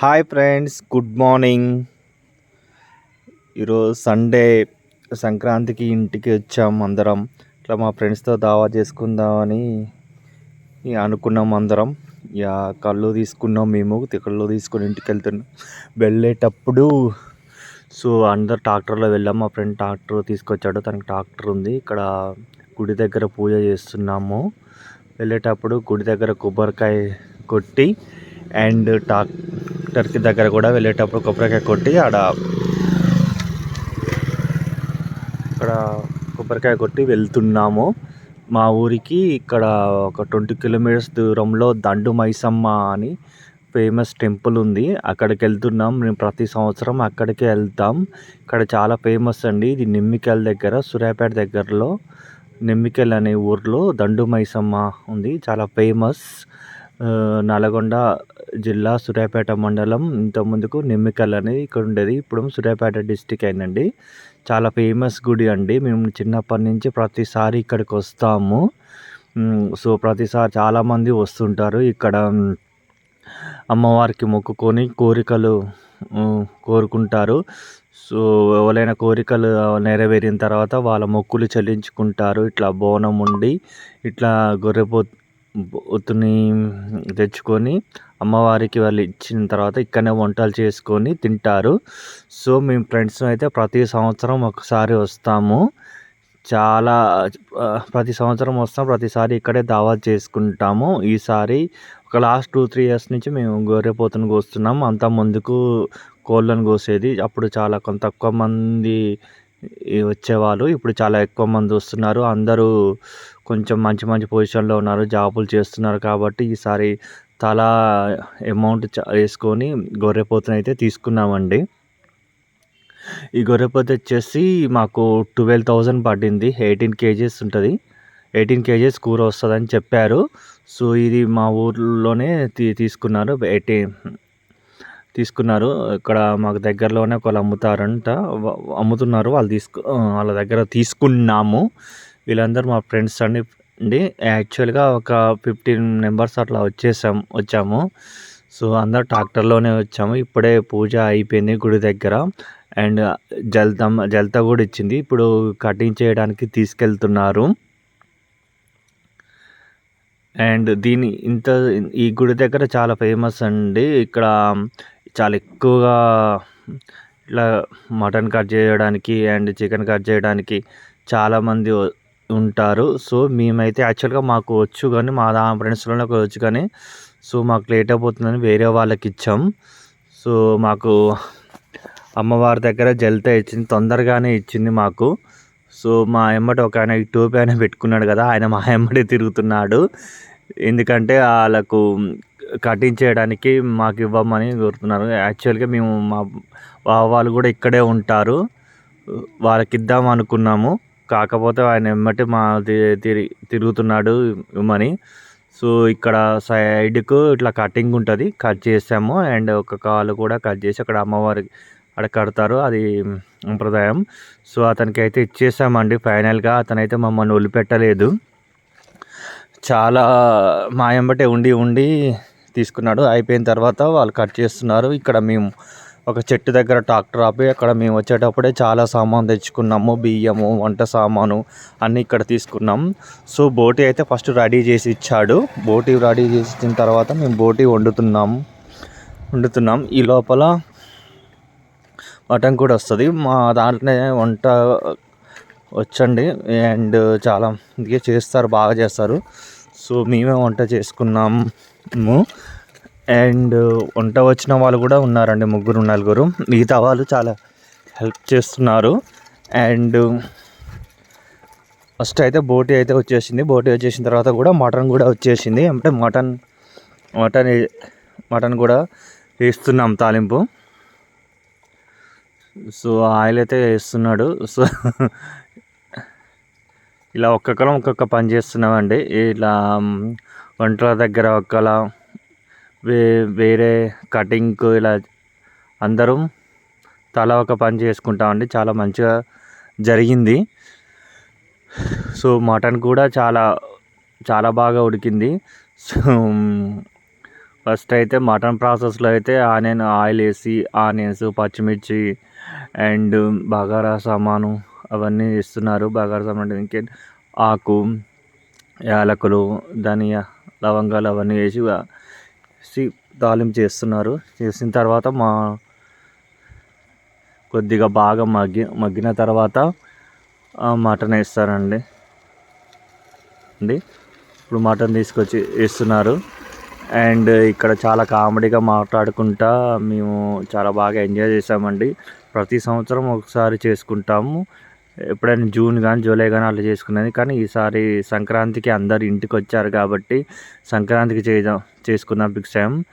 Hi friends good morning. ఈరోజు Sunday సంక్రాంతికి ఇంటికి వచ్చాం అందరం. ఇట్లా మా ఫ్రెండ్స్తో దావా చేసుకుందామని ఇక అనుకున్నాం అందరం. ఇక కళ్ళు తీసుకున్నాం మేము కళ్ళు తీసుకొని ఇంటికి వెళ్తున్నాం. వెళ్ళేటప్పుడు సో అందరు ట్రాక్టర్లో వెళ్ళాం. మా ఫ్రెండ్ ట్రాక్టర్ తీసుకొచ్చాడు. తనకి ట్రాక్టర్ ఉంది. ఇక్కడ గుడి దగ్గర పూజ చేస్తున్నాము. వెళ్ళేటప్పుడు గుడి దగ్గర కొబ్బరికాయ కొట్టి అండ్ టర్కీ దగ్గర కూడా వెళ్ళేటప్పుడు కొబ్బరికాయ కొట్టి ఆడ ఇక్కడ కొబ్బరికాయ కొట్టి వెళ్తున్నాము. మా ఊరికి ఇక్కడ ఒక ట్వంటీ కిలోమీటర్స్ దూరంలో దండు మైసమ్మ అని ఫేమస్ టెంపుల్ ఉంది. అక్కడికి వెళ్తున్నాం. మేము ప్రతి సంవత్సరం అక్కడికే వెళ్తాం. ఇక్కడ చాలా ఫేమస్ అండి. ఇది నిమ్మికల్ దగ్గర సూర్యాపేట దగ్గరలో నిమ్మికల్ అనే ఊర్లో దండు మైసమ్మ ఉంది. చాలా ఫేమస్. నల్గొండ జిల్లా సూర్యాపేట మండలం ఇంతకుముందుకు నిమ్మికల్ అనేది ఇక్కడ ఉండేది. ఇప్పుడు సూర్యాపేట డిస్టిక్ అయిందండి. చాలా ఫేమస్ గుడి అండి. మేము చిన్నప్పటి నుంచి ప్రతిసారి ఇక్కడికి వస్తాము. సో ప్రతిసారి చాలామంది వస్తుంటారు ఇక్కడ. అమ్మవారికి మొక్కుకొని కోరికలు కోరుకుంటారు. సో ఎవరైనా కోరికలు నెరవేరిన తర్వాత వాళ్ళ మొక్కులు చెల్లించుకుంటారు. ఇట్లా బోనం ఉండి ఇట్లా గొర్రెపో పోతుని తెచ్చుకొని అమ్మవారికి వాళ్ళు ఇచ్చిన తర్వాత ఇక్కడనే వంటలు చేసుకొని తింటారు. సో మేము ఫ్రెండ్స్ అయితే ప్రతి సంవత్సరం ఒకసారి వస్తాము. చాలా ప్రతి సంవత్సరం వస్తాం. ప్రతిసారి ఇక్కడే దావత్ చేసుకుంటాము. ఈసారి ఒక లాస్ట్ టూ త్రీ ఇయర్స్ నుంచి మేము గొర్రెపోతును కోస్తున్నాం. అంత ముందుకు కోళ్ళను కోసేది. అప్పుడు చాలా కొంత తక్కువ మంది వచ్చేవాళ్ళు. ఇప్పుడు చాలా ఎక్కువ మంది వస్తున్నారు. అందరూ కొంచెం మంచి మంచి పొజిషన్లో ఉన్నారు జాబులు చేస్తున్నారు కాబట్టి ఈసారి తలా అమౌంట్ వేసుకొని గొర్రెపోతుని అయితే తీసుకున్నామండి. ఈ గొర్రెపోతు వచ్చేసి మాకు ట్వెల్వ్ థౌజండ్ పడింది ఎయిటీన్ కేజీస్ ఉంటుంది. ఎయిటీన్ కేజీస్ కూర వస్తుందని చెప్పారు. సో ఇది మా ఊర్లోనే తీ తీసుకున్నారు ఎయిటీన్ తీసుకున్నారు. ఇక్కడ మాకు దగ్గరలోనే ఒకళ్ళు అమ్ముతారంట అమ్ముతున్నారు వాళ్ళు తీసుకు వాళ్ళ దగ్గర తీసుకున్నాము. వీళ్ళందరూ మా ఫ్రెండ్స్ అండి. అండి యాక్చువల్గా ఒక ఫిఫ్టీన్ మెంబర్స్ అట్లా వచ్చేసాం వచ్చాము. సో అందరు ట్రాక్టర్లోనే వచ్చాము. ఇప్పుడే పూజ అయిపోయింది గుడి దగ్గర. అండ్ జల్తం జల్త కూడా ఇచ్చింది. ఇప్పుడు కటింగ్ చేయడానికి తీసుకెళ్తున్నారు. అండ్ దీని ఇంత ఈ గుడి దగ్గర చాలా ఫేమస్ అండి. ఇక్కడ చాలా ఎక్కువగా ఇట్లా మటన్ కట్ చేయడానికి అండ్ చికెన్ కట్ చేయడానికి చాలామంది ఉంటారు. సో మేమైతే యాక్చువల్గా మాకు వచ్చు కానీ మా దా ఫ్రెండ్స్లోనే వచ్చు కానీ సో మాకు లేట్ అయిపోతుందని వేరే వాళ్ళకి ఇచ్చాం. సో మాకు అమ్మవారి దగ్గర జల్తా ఇచ్చింది తొందరగానే ఇచ్చింది మాకు. సో మా ఎమ్మటి ఒక ఆయన ఈ టోపీ ఆయన పెట్టుకున్నాడు కదా ఆయన మా ఎమ్మడి తిరుగుతున్నాడు. ఎందుకంటే వాళ్ళకు కటింగ్ చేయడానికి మాకు ఇవ్వమని కోరుతున్నారు. యాక్చువల్గా మేము మా వాళ్ళు కూడా ఇక్కడే ఉంటారు. వాళ్ళకి ఇద్దాం అనుకున్నాము. కాకపోతే ఆయన వెంబటి మా తిరుగుతున్నాడు ఇమ్మని సో ఇక్కడ సైడ్కు ఇట్లా కటింగ్ ఉంటుంది కట్ చేసాము. అండ్ ఒక కాలు కూడా కట్ చేసి అక్కడ అమ్మవారికి అక్కడ కడతారు. అది సంప్రదాయం. సో అతనికి అయితే ఇచ్చేసామండి ఫైనల్గా. అతనైతే మమ్మల్ని వదిలిపెట్టలేదు. చాలా మా బట్టే ఉండి ఉండి తీసుకున్నాడు. అయిపోయిన తర్వాత వాళ్ళు కట్ చేస్తున్నారు. ఇక్కడ మేము ఒక చెట్టు దగ్గర ట్రాక్టర్ ఆపి అక్కడ మేము వచ్చేటప్పుడే చాలా సామాను తెచ్చుకున్నాము. బియ్యము వంట సామాను అన్నీ ఇక్కడ తీసుకున్నాం. సో బోటి అయితే ఫస్ట్ రెడీ చేసి ఇచ్చాడు. బోటి రెడీ చేసి ఇచ్చిన తర్వాత మేము బోటి వండుతున్నాం. వండుతున్నాం. ఈ లోపల మటన్ కూడా వస్తుంది. మా దాంట్లోనే వంట వచ్చండి. అండ్ చాలా ఇంకే చేస్తారు బాగా చేస్తారు. సో మేమే వంట చేసుకున్నాము. అండ్ వంట వచ్చిన వాళ్ళు కూడా ఉన్నారండి ముగ్గురు నలుగురు. మిగతా వాళ్ళు చాలా హెల్ప్ చేస్తున్నారు. అండ్ ఫస్ట్ అయితే బోటి అయితే వచ్చేసింది. బోటి వచ్చేసిన తర్వాత కూడా మటన్ కూడా వచ్చేసింది. అంటే మటన్ మటన్ మటన్ కూడా వేస్తున్నాం తాలింపు. సో ఆయిల్ అయితే వేస్తున్నాడు. సో ఇలా ఒక్కొక్కరం ఒక్కొక్క పని చేస్తున్నామండి. ఇలా వంటల దగ్గర ఒకలా వే వేరే కటింగ్కు ఇలా అందరం తల ఒక పని చేసుకుంటామండి చాలా మంచిగా జరిగింది. సో మటన్ కూడా చాలా చాలా బాగా ఉడికింది. సో ఫస్ట్ అయితే మటన్ ప్రాసెస్లో అయితే ఆనియన్ ఆయిల్ వేసి ఆనియన్స్ పచ్చిమిర్చి అండ్ బగారా సామాను అవన్నీ ఇస్తున్నారు బగారా సామాన్ అంటే ఇంకే? ఆకు యాలకులు ధనియా లవంగాలు అవన్నీ వేసి తాలింపు చేస్తున్నారు. చేసిన తర్వాత మా కొద్దిగా బాగా మగ్గి మగ్గిన తర్వాత మటన్ వేస్తారండి. అండి. ఇప్పుడు మటన్ తీసుకొచ్చి వేస్తున్నారు. అండ్ ఇక్కడ చాలా కామెడీగా మాట్లాడుకుంటా మేము చాలా బాగా ఎంజాయ్ చేసామండి ప్రతి సంవత్సరం ఒకసారి చేసుకుంటాము. ఎప్పుడైనా జూన్ కానీ జూలై కానీ అలా చేసుకునేది కానీ ఈసారి సంక్రాంతికి అందరు ఇంటికి వచ్చారు కాబట్టి సంక్రాంతికి చేద్దాం చేసుకుందాం ఫిక్స్ అయ్యాం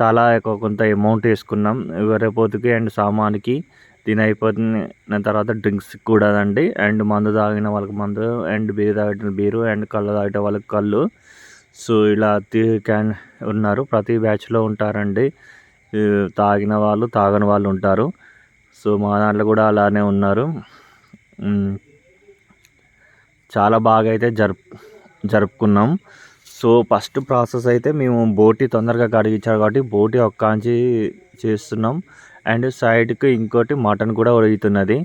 తలా కొంత అమౌంట్ వేసుకున్నాం. ఎవరి అండ్ సామాన్కి దీని అయిపోతున్న తర్వాత డ్రింక్స్ కూడా అండి అండ్ మందు తాగిన వాళ్ళకి మందు అండ్ బీరు తాగిన బీరు అండ్ కళ్ళు తాగిన వాళ్ళకి కళ్ళు. సో ఇలా క్యాన్ ఉన్నారు. ప్రతి బ్యాచ్లో ఉంటారండి. తాగిన వాళ్ళు తాగని వాళ్ళు ఉంటారు. సో మా దాంట్లో కూడా అలానే ఉన్నారు. చాలా బాగా అయితే జరుపు జరుపుకున్నాం. సో ఫస్ట్ ప్రాసెస్ అయితే మేము బోటి తొందరగా కడిగించారు కాబట్టి బోటి ఒక్కాంచి చేస్తున్నాం. అండ్ సైడ్కి ఇంకోటి మటన్ కూడా ఉడుగుతున్నది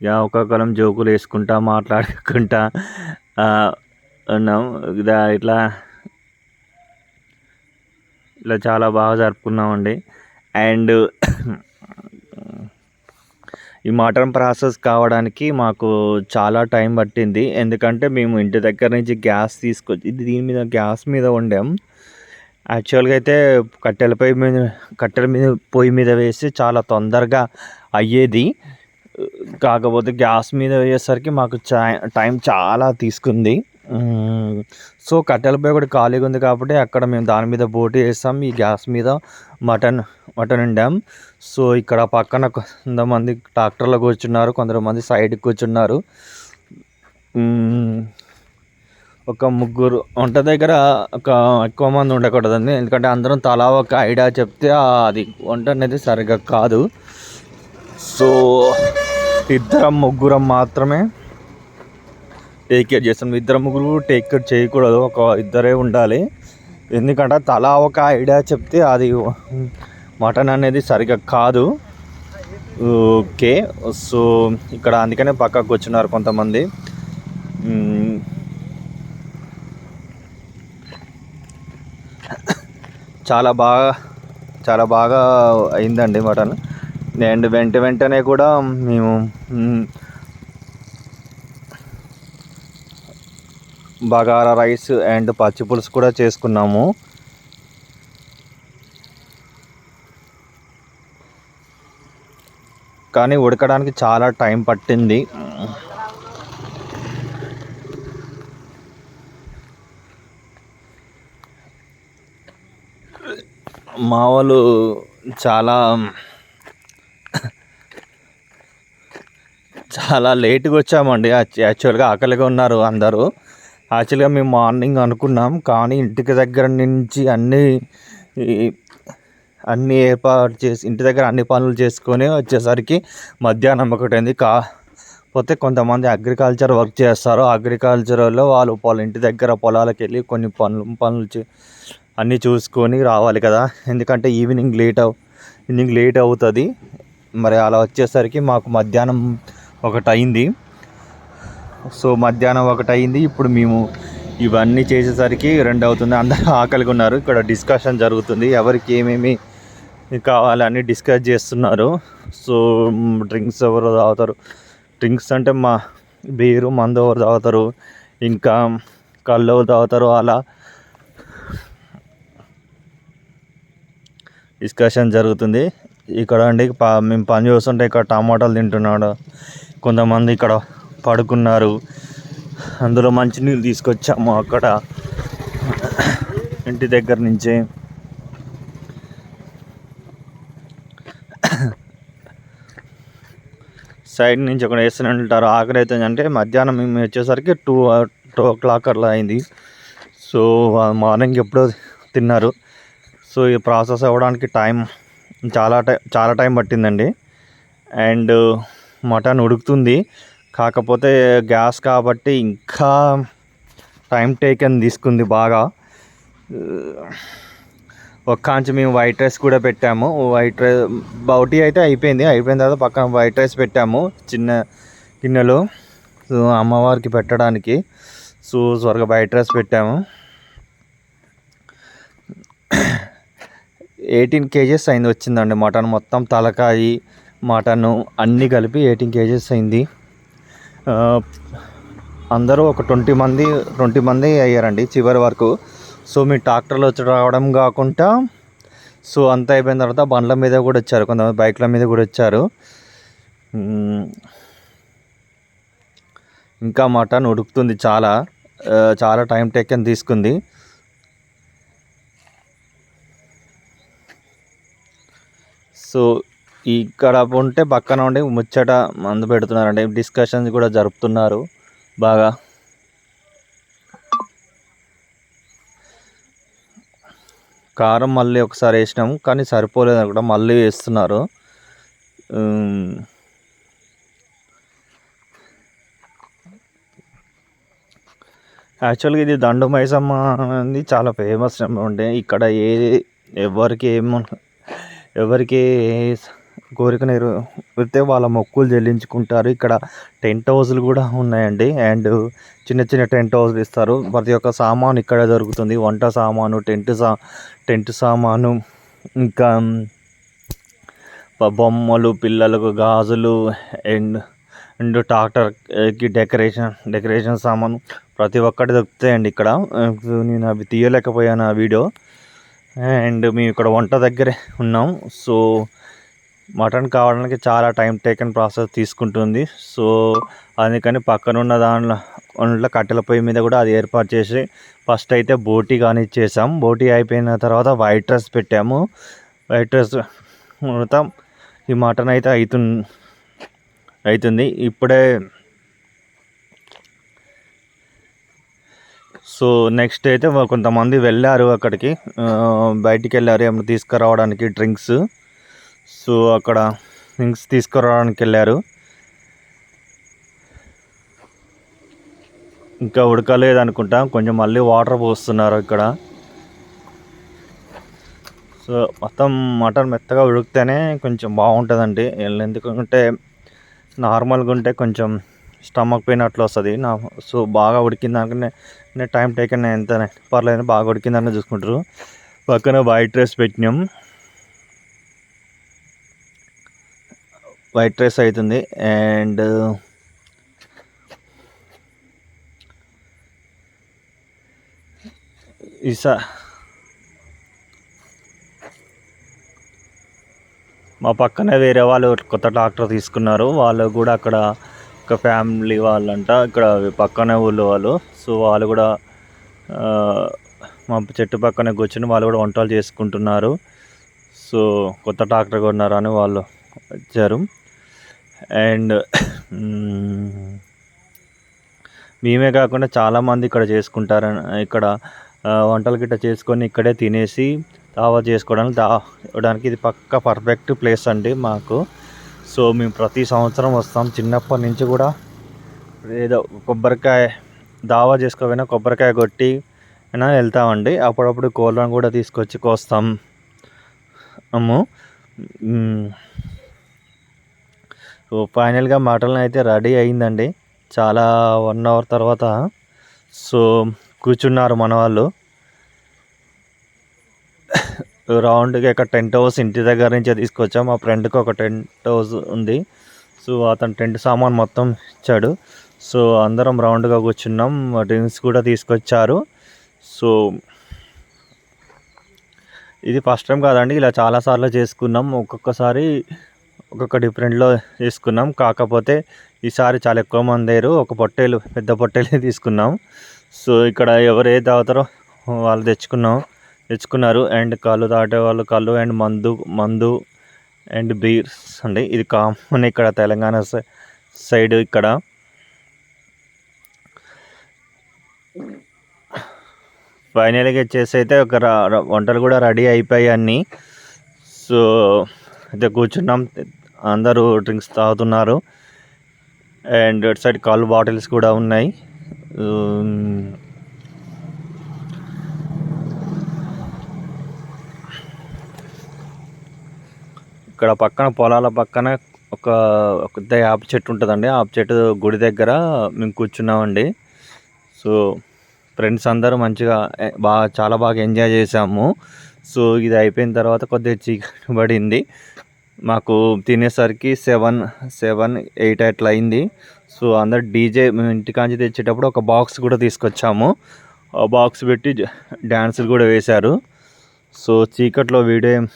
ఇక ఒక్కొక్కరం జోకులు వేసుకుంటా మాట్లాడుకుంటా ఉన్నాం. ఇట్లా ఇలా చాలా బాగా జరుపుకున్నామండి. అండ్ ఈ మటన్ ప్రాసెస్ కావడానికి మాకు చాలా టైం పట్టింది. ఎందుకంటే మేము ఇంటి దగ్గర నుంచి గ్యాస్ తీసుకొచ్చి ఇది దీని మీద గ్యాస్ మీద వండాం. యాక్చువల్గా అయితే కట్టెల పొయ్యి మీద కట్టెల మీద పొయ్యి మీద వేసి చాలా తొందరగా అయ్యేది. కాకపోతే గ్యాస్ మీద వేసేసరికి మాకు చా టైం చాలా తీసుకుంది. సో కట్టెల పొయ్యి కూడా ఖాళీగా ఉంది కాబట్టి అక్కడ మేము దాని మీద బోటి వేస్తాం ఈ గ్యాస్ మీద మటన్ మటన్ వండాం. సో ఇక్కడ పక్కన కొంతమంది ట్రాక్టర్లో కూర్చున్నారు కొంతమంది సైడ్కి కూర్చున్నారు. ఒక ముగ్గురు వంట దగ్గర ఒక ఎక్కువ మంది ఉండకూడదండి. ఎందుకంటే అందరం తలా ఒక ఐడియా చెప్తే అది వంట అనేది సరిగ్గా కాదు. సో ఇద్దరం ముగ్గురం మాత్రమే టేక్ కేర్ చేస్తాం. ఇద్దరు ముగ్గురు టేక్ కేర్ చేయకూడదు. ఒక ఇద్దరే ఉండాలి. ఎందుకంటే తలా ఒక ఐడియా చెప్తే అది మటన్ అనేది సరిగ్గా కాదు. ఓకే సో ఇక్కడ అందుకనే పక్కకు వచ్చినారు కొంతమంది. Hmm. చాలా బాగా చాలా బాగా అయిందండి మటన్. అండ్ వెంట వెంటనే కూడా మేము బగారా రైస్ అండ్ పచ్చి పులుసు కూడా చేసుకున్నాము. కానీ ఉడకడానికి చాలా టైం పట్టింది. మా వాళ్ళు చాలా చాలా లేట్గా వచ్చామండి. యాక్చువల్గా ఆకలిగా ఉన్నారు అందరూ. యాక్చువల్గా మేము మార్నింగ్ అనుకున్నాం కానీ ఇంటికి దగ్గర నుంచి అన్నీ అన్నీ ఏర్పాటు చేసి ఇంటి దగ్గర అన్ని పనులు చేసుకొని వచ్చేసరికి మధ్యాహ్నం ఒకటైంది. కాకపోతే కొంతమంది అగ్రికల్చర్ వర్క్ చేస్తారు. అగ్రికల్చర్లో వాళ్ళు వాళ్ళ ఇంటి దగ్గర పొలాలకు వెళ్ళి కొన్ని పనులు పనులు చే అన్నీ చూసుకొని రావాలి కదా. ఎందుకంటే ఈవినింగ్ లేట్ అవు ఈవినింగ్ లేట్ అవుతుంది. మరి అలా వచ్చేసరికి మాకు మధ్యాహ్నం ఒకటి అయింది సో మధ్యాహ్నం ఒకటి అయింది ఇప్పుడు మేము ఇవన్నీ చేసేసరికి రెండు అవుతుంది అందరూ ఆకలిగా ఉన్నారు. ఇక్కడ డిస్కషన్ జరుగుతుంది. ఎవరికి ఏమేమి కావాలని డిస్కస్ చేస్తున్నారు. సో డ్రింక్స్ ఎవరు తాగుతారు? డ్రింక్స్ అంటే మా బీరు మందు ఎవరు తాగుతారు? ఇంకా కళ్ళు తాగుతారు? అలా డిస్కషన్ జరుగుతుంది. ఇక్కడ అండి మేము పని చేస్తుంటే ఇక్కడ టమాటాలు తింటున్నాడు. కొంతమంది ఇక్కడ పడుకున్నారు. అందులో మంచినీళ్ళు తీసుకొచ్చాము అక్కడ. ఇంటి దగ్గర నుంచి. సైడ్ నుంచి అక్కడ వేస్తూనే ఉంటారు. ఆఖరి అవుతుంది అంటే మధ్యాహ్నం మేము వచ్చేసరికి టూ టూ ఓ క్లాక్ అట్లా అయింది. సో మార్నింగ్ ఎప్పుడో తిన్నారు. సో ఈ ప్రాసెస్ అవ్వడానికి టైం చాలా టైం చాలా టైం పట్టిందండి. అండ్ మటన్ ఉడుకుతుంది. కాకపోతే గ్యాస్ కాబట్టి ఇంకా టైం టేకన్ తీసుకుంది బాగా. ఒక్కాంచి మేము వైట్ రైస్ కూడా పెట్టాము. వైట్ రైస్ బౌటీ అయితే అయిపోయింది. అయిపోయిన తర్వాత పక్కన వైట్ రైస్ పెట్టాము చిన్న గిన్నెలో. సో అమ్మవారికి పెట్టడానికి. సో త్వరగా వైట్ రైస్ పెట్టాము. ఎయిటీన్ కేజెస్ అయింది వచ్చిందండి మటన్. మొత్తం తలకాయి మటన్ అన్నీ కలిపి ఎయిటీన్ కేజెస్ అయింది. అందరూ ఒక ట్వంటీ మంది ట్వంటీ మంది అయ్యారండి చివరి వరకు. సో మీ ట్రాక్టర్లు వచ్చి రావడం కాకుండా సో అంత అయిపోయిన తర్వాత బండ్ల మీద కూడా వచ్చారు కొంతమంది బైక్ల మీద కూడా వచ్చారు. ఇంకా మటన్ ఉడుకుతుంది చాలా. చాలా టైం టేకన్ తీసుకుంది. సో ఇక్కడ ఉంటే పక్కన ఉండి ముచ్చట మందు పెడుతున్నారండి. డిస్కషన్స్ కూడా జరుపుతున్నారు బాగా. కారం మళ్ళీ ఒకసారి వేసినాం కానీ సరిపోలేదు అక్కడ మళ్ళీ వేస్తున్నారు. యాక్చువల్గా ఇది దండు మైసమ్మ అనేది చాలా ఫేమస్ ఉండే ఇక్కడ ఏ ఎవరికి ఏం ఎవరికి కోరిక నెరవేరితే వాళ్ళ మొక్కులు చెల్లించుకుంటారు. ఇక్కడ టెంట్ హౌస్లు కూడా ఉన్నాయండి. అండ్ చిన్న చిన్న టెంట్ హౌస్లు ఇస్తారు. ప్రతి ఒక్క సామాను ఇక్కడ దొరుకుతుంది. వంట సామాను టెంట్ సా టెంట్ సామాను ఇంకా బొమ్మలు పిల్లలకు గాజులు అండ్ అండ్ ట్రాక్టర్కి డెకరేషన్ డెకరేషన్ సామాను ప్రతి ఒక్కటి దొరుకుతాయండి ఇక్కడ. నేను అవి తీయలేకపోయాను ఆ వీడియో. అండ్ మేము ఇక్కడ వంట దగ్గరే ఉన్నాం. సో మటన్ కావడానికి చాలా టైం టేకన్ ప్రాసెస్ తీసుకుంటుంది. సో అందుకని పక్కనున్న దానిలో ఉన్న కట్టెల పొయ్యి మీద కూడా అది ఏర్పాటు చేసి ఫస్ట్ అయితే బోటీ కానీ చేసాం. బోటీ అయిపోయిన తర్వాత వైట్ రైస్ పెట్టాము. వైట్ రైస్ మొత్తం ఈ మటన్ అయితే అవుతు అవుతుంది ఇప్పుడే సో నెక్స్ట్ అయితే కొంతమంది వెళ్ళారు అక్కడికి. బయటికి వెళ్ళారు. ఏమైనా తీసుకురావడానికి డ్రింక్స్. సో అక్కడ థింగ్స్ తీసుకురావడానికి వెళ్ళారు. ఇంకా ఉడకలేదు అనుకుంటా కొంచెం మళ్ళీ వాటర్ పోస్తున్నారు ఇక్కడ. సో మొత్తం మటన్ మెత్తగా ఉడికితేనే కొంచెం బాగుంటుందండి. ఎందుకంటే నార్మల్గా ఉంటే కొంచెం స్టమక్ పెయిన్ అట్లా వస్తుంది. నా సో బాగా ఉడికిందనుకునే నేను టైం టేకన్ ఎంత పర్లేదు బాగా ఉడికిందని చూసుకుంటారు. పక్కన వైట్ రైస్ పెట్టినాం. వైట్ రైస్ అవుతుంది అండ్ uh, ఈసా మా పక్కనే వేరే వాళ్ళు కొత్త ట్రాక్టర్ తీసుకున్నారు. వాళ్ళు కూడా అక్కడ ఒక ఫ్యామిలీ వాళ్ళంట ఇక్కడ పక్కనే ఊళ్ళో వాళ్ళు. సో వాళ్ళు కూడా uh, మా చెట్టు పక్కనే కూర్చొని వాళ్ళు కూడా వంటలు చేసుకుంటున్నారు. సో కొత్త ట్రాక్టర్ కొన్నారని వాళ్ళు వచ్చారు. అండ్ మేమే కాకుండా చాలామంది ఇక్కడ చేసుకుంటారు. ఇక్కడ వంటలు గిట్ట చేసుకొని ఇక్కడే తినేసి దావా చేసుకోవడానికి దావడానికి ఇది పక్క పర్ఫెక్ట్ ప్లేస్ అండి మాకు. సో మేము ప్రతి సంవత్సరం వస్తాం. చిన్నప్పటి నుంచి కూడా ఏదో కొబ్బరికాయ దావా చేసుకోపోయినా కొబ్బరికాయ కొట్టి అయినా వెళ్తామండి. అప్పుడప్పుడు కోళ్ళను కూడా తీసుకొచ్చి కోస్తాం. అమ్ము సో ఫైనల్గా మటన్ అయితే రెడీ అయిందండి. చాలా వన్ అవర్ తర్వాత సో కూర్చున్నారు మన వాళ్ళు. రౌండ్గా ఇక్కడ టెంట్ హౌస్ ఇంటి దగ్గర నుంచే తీసుకొచ్చాం. మా ఫ్రెండ్కి ఒక టెంట్ హౌస్ ఉంది. సో అతను టెంట్ సామాన్ మొత్తం ఇచ్చాడు. సో అందరం రౌండ్గా కూర్చున్నాం. డ్రింక్స్ కూడా తీసుకొచ్చారు. సో ఇది ఫస్ట్ టైం కాదండి. ఇలా చాలాసార్లు చేసుకున్నాం. ఒక్కొక్కసారి ఒక్కొక్క డిఫరెంట్లో తీసుకున్నాం. కాకపోతే ఈసారి చాలా ఎక్కువ మంది లేరు ఒక పొట్టేలు పెద్ద పొట్టేలు తీసుకున్నాం. సో ఇక్కడ ఎవరు ఏది తాగుతారో వాళ్ళు తెచ్చుకున్నాం. తెచ్చుకున్నారు. అండ్ కళ్ళు తాటే వాళ్ళు కళ్ళు అండ్ మందు మందు అండ్ బీర్స్ అండి. ఇది కామన్ ఇక్కడ తెలంగాణ సై- సైడ్ ఇక్కడ. ఫైనల్గా వచ్చేసి అయితే ఒక వంటలు కూడా రెడీ అయిపోయాయి అన్నీ. సో అయితే కూర్చున్నాం. అందరూ డ్రింక్స్ తాగుతున్నారు. అండ్ ఇటు సైడ్ కాల్ బాటిల్స్ కూడా ఉన్నాయి. ఇక్కడ పక్కన పొలాల పక్కన ఒక పెద్ద యాప్ చెట్టు ఉంటుందండి. ఆప్ చెట్టు గుడి దగ్గర మేము కూర్చున్నామండి. సో ఫ్రెండ్స్ అందరూ మంచిగా బాగా చాలా బాగా ఎంజాయ్ చేసాము సో ఇది అయిపోయిన తర్వాత కొద్దిగా చీకటి పడింది. మాకు తినేసరికి సెవెన్ సెవెన్ ఎయిట్ అట్లా అయింది. సో అందరు డీజే మేము ఇంటికాంచి తెచ్చేటప్పుడు ఒక బాక్స్ కూడా తీసుకొచ్చాము. ఆ బాక్స్ పెట్టి డ్యాన్సులు కూడా వేశారు. సో చీకట్లో వీడియో ఏం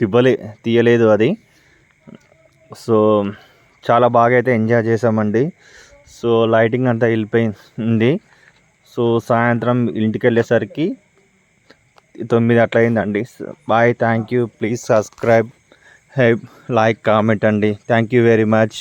తివ్వలే తీయలేదు అది. సో చాలా బాగా అయితే ఎంజాయ్ చేసామండి సో లైటింగ్ అంతా వెళ్ళిపోయింది. సో సాయంత్రం ఇంటికి వెళ్ళేసరికి తొమ్మిది అట్లా అయిందండి. Bye thank you. Please subscribe. Hi like comment అండి. Thank you very much